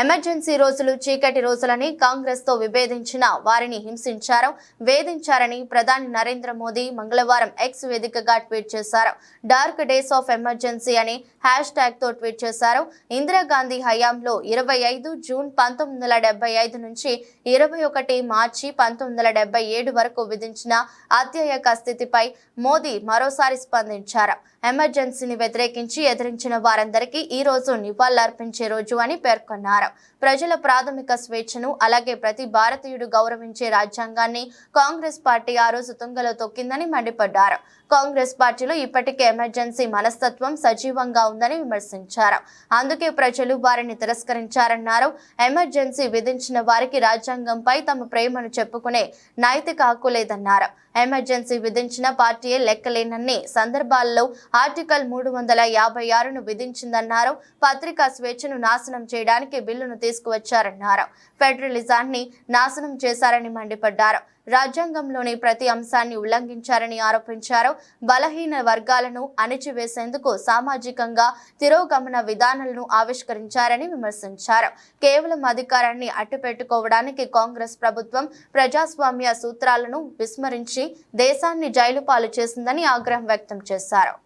Emergency రోజులు చీకటి రోజులని కాంగ్రెస్తో విభేదించిన వారిని హింసించారు వేధించారని ప్రధాని నరేంద్ర మోదీ మంగళవారం ఎక్స్ వేదికగా ట్వీట్ చేశారు. డార్క్ డేస్ ఆఫ్ ఎమర్జెన్సీ అని హ్యాష్ ట్యాగ్తో ట్వీట్ చేశారు. ఇందిరాగాంధీ హయాంలో ఇరవై ఐదు జూన్ పంతొమ్మిది వందల డెబ్బై ఐదు నుంచి ఇరవై ఒకటి మార్చి పంతొమ్మిది వందల డెబ్బై ఏడు వరకు విధించిన అత్యయక స్థితిపై మోదీ మరోసారి స్పందించారు. ఎమర్జెన్సీని వ్యతిరేకించి ఎదిరించిన వారందరికీ ఈ రోజు నివాళులర్పించే రోజు అని పేర్కొన్నారు. ప్రజల ప్రాథమిక స్వేచ్ఛను అలాగే ప్రతి భారతీయుడు గౌరవించే రాజ్యాంగాన్ని కాంగ్రెస్ పార్టీ ఆ రోజు తుంగలో తొక్కిందని మండిపడ్డారు. కాంగ్రెస్ పార్టీలో ఇప్పటికే ఎమర్జెన్సీ మనస్తత్వం సజీవంగా ఉందని విమర్శించారు. అందుకే ప్రజలు వారిని తిరస్కరించారన్నారు. ఎమర్జెన్సీ విధించిన వారికి రాజ్యాంగంపై తమ ప్రేమను చెప్పుకునే నైతిక హక్కు లేదన్నారు. ఎమర్జెన్సీ విధించిన పార్టీయే లెక్కలేనన్ని సందర్భాల్లో ఆర్టికల్ మూడు వందల యాభై ఆరును విధించిందన్నారు. పత్రికా స్వేచ్ఛను నాశనం చేయడానికి బిల్లును తీసుకువచ్చారన్నారు. ఫెడరలిజాన్ని నాశనం చేశారని మండిపడ్డారు. రాజ్యాంగంలోని ప్రతి అంశాన్ని ఉల్లంఘించారని ఆరోపించారు. బలహీన వర్గాలను అణిచివేసేందుకు సామాజికంగా తిరోగమన విధానాలను ఆవిష్కరించారని విమర్శించారు. కేవలం అధికారాన్ని అట్టుపెట్టుకోవడానికి కాంగ్రెస్ ప్రభుత్వం ప్రజాస్వామ్య సూత్రాలను విస్మరించి దేశాన్ని జైలు పాలు చేసిందని ఆగ్రహం వ్యక్తం చేశారు.